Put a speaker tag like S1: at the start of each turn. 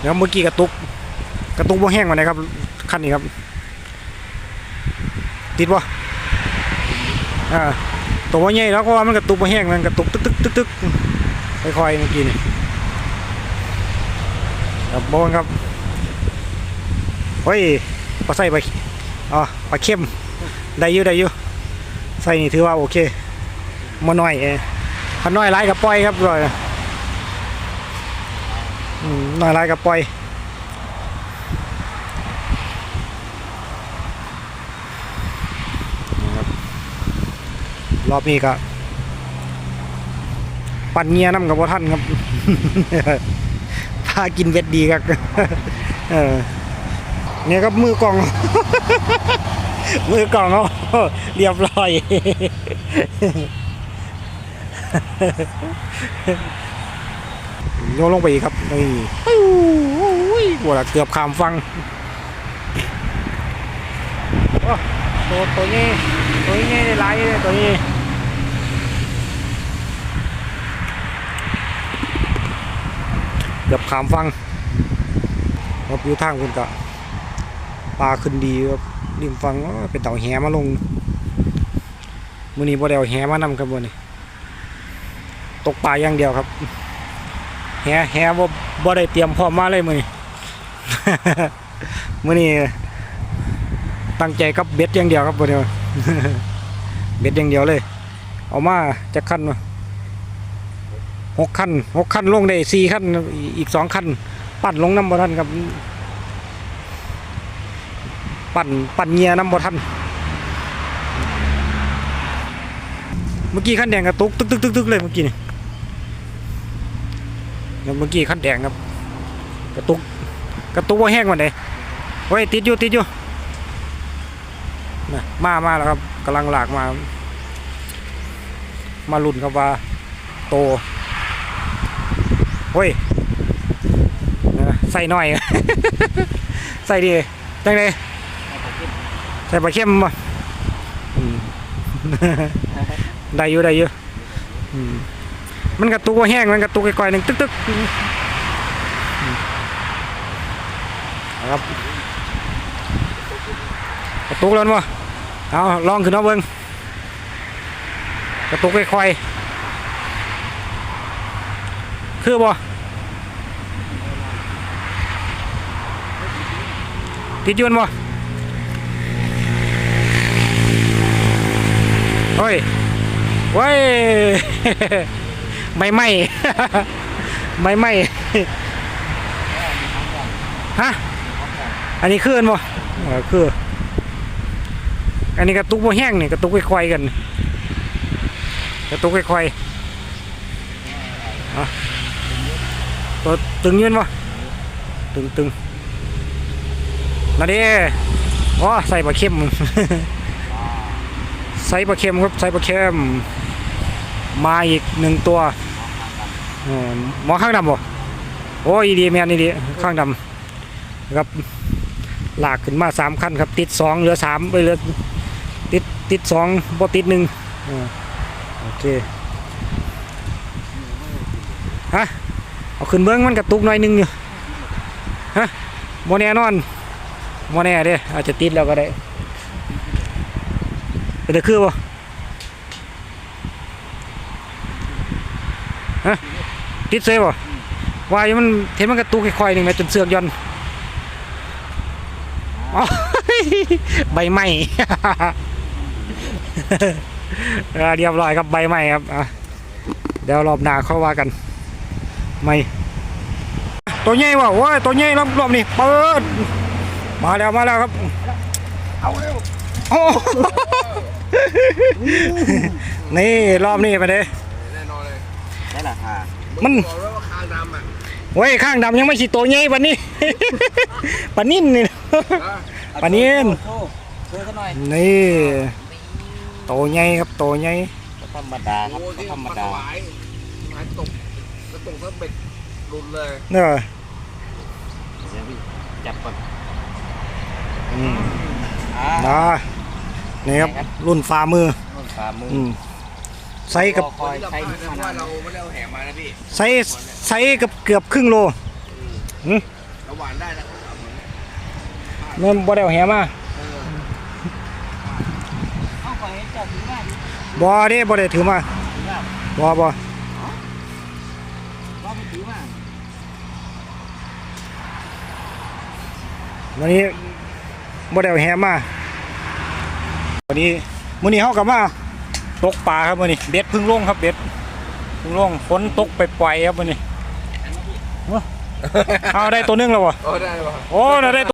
S1: เดี๋ยวเมื่อกี้กระตุก กระตุกบ่แห้งมาไหนครับคันนี้ครับ ติดบ่อ่าตัวว่าใหญ่แล้วก็ว่ามันกระตุกบ่แห้งมันกระตุกตึกตึกตึกตึกค่อยๆเมื่อกี้นี่ครับบอลครับเฮ้ยพอใส่ไปอ๋อปลาเข้มได้อยู่ได้อยู่ใส่นี่ถือว่าโอเคมาหน้อยเอพันน้อยหลายกับปล่อยครับร้อย อืมน้อยลายกับปล่อยรอบนี้ก็ปั่นเงียน้ำกับพ่ท่านครับพากินเวทดีครับเออเนี่ยครับมือกล่อง มือกล่องเขาเรียบร้อย โยนลงไปอีกครับนี่โอ้ยปวดเกือบขามฟังตัวตัวนี้ตัวนี้ได้หลายเลยตัวนี้เกือบขามฟังครับอยู่ทางคุณกะปลาขึ้นดีครับริมฟังเป็นเต่าแหมาลงมือนี้บ่ได้เอาแหมานำครับวันนี้ตกปลาอย่างเดียวครับ แฮแฮบ่บ่ได้เตรียมพร้อมมาเลยมื้อนี้มื้อนี้ตั้งใจกับเบ็ดอย่างเดียวครับบ่เดียวเบ็ดอย่างเดียวเลย เอามาจักคันหกคันหกคันลงได้สี่คันอีกสองคันปั่นลงน้ำบ่ทันครับ ปั่นปั่นเงียน้ำบ่ทันเมื่อกี้คันแดงกระตุกตึกตึกตึกตึกเลยเมื่อกี้นี่ แล้วเมื่อกี้ขันแดงครับ กระตุก กระตุกว่าแห้งวันไหนโอ้ยติดอยู่ติดอยู่นะมามาแล้วครับกำลังหลากมา มาลุ่นครับว่า โตโอ้ยใส่หน่อย ใส่ดีจังเลยใส่ปลาเข้มป่ได้อยู่ได้อยู่อื มันกระตุกว่าแห้งมันกระตุกก่อยหนึ่งตึ๊กตึ๊กครับกระตุกแล้วมั้เอาลองขึ้นเอาเบิ้งกระตุกค่อยๆคือบ่ติดยืนบ่เฮ้ยเว้ย ไม่ไหมไม่ไหมฮะอันนี้คืออันบ่เออคือ อันนี้กระตุกบ่แห้งนี่กระตุกค่อยๆกัน กระตุกค่อยๆอะตัวตึงยืนบ่ตึงตึงมาดิอ๋อใส่ปลาเค็มใส่ปลาเค็มครับใส่ปลาเค็มมาอีกหนึ่งตัว หมอข้างดำบ่โอ้ยดีแมนนี่ดีข้างดำครับลากขึ้นมาสามขั้นครับ ติดสองเหลือสามไปเหลือติดติดสองบ่ติดหนึ่งโอเคฮะเอาขึ้นเบื้องมันกระตุกหน่อยหนึงอยู่ฮะโมแน่นอนโมแน่เด้อาจจะติดแล้วก็ได้เป็นตะคือบ่ฮะ ติดเซฟบ่วายมันเห็นมันกระตุกค่อยๆหนึ่งแม่จนเสือกย่อนอ๋อใบไม้อ่เรียบร้อยครับใบไม้ครับเดี๋ยวรอบหน้าเข้าว่ากันไม่ตัวใหญ่ว่ะโอ้ตัวใหญ่รอบรอบนี้เปิดมาแล้วมาแล้วครับ
S2: เอาเร็ว
S1: โอ้นี่รอบนี้ไปเลย
S2: แน่นอนเลย
S3: ได้ราคา
S1: มัน
S2: บอกแล้วว่าคางดำอะ
S1: โอ้ยข้างดำยังไม่สิโตใหญ่ปานนี้ ปานนิ่นนี่นะปลานิ่ม
S3: โชว์โชว์ซะหน่อย
S1: นี่โตใหญ่ครับโตใหญ่
S3: ก็ธรรมดาครับ
S2: โอ้
S3: ก็
S2: ที่
S3: ธรรม
S2: ปลา
S3: ดา
S2: หวายหายตกกระตกก็เบ็ดหลุดเลย
S1: เนอะ
S3: เดี๋ยวพี่จับก่อน
S1: อืม
S3: อ่า
S1: นะนี่ครับรุ่นฝ่ามือ
S3: ต้นฝ่ามือ
S1: อืม ไซส์กับ
S3: คอยใช้
S2: พลาดนะเพราะว่าเราไม่ได้เอาแหมานะพี่
S1: ไซส์ไซส์กับเกือบครึ่งโลหืม
S2: หว่านได้แล้วเขาเอาเหมือน
S1: มันบ่ได้เอาแหมา
S2: เออ
S3: นี่
S1: บ่เด้บ่ได้ถือมา
S3: ถือว่า
S1: บ่บ่
S3: ว่าไปถือว่า
S1: วันนี้บ่ได้เอาแหมาวันนี้มื้อนี้เฮากลับมา ตกปลาครับมื้อนี้เบ็ดเพึ่งลงครับเบ็ดเพึ่งลงฝนตกไปปล่อยๆครับมื้อนี้เอาได้ตัวหนึงแล้วบ่
S2: โอ้ได้ป่ะ
S1: โอ้น่ะได้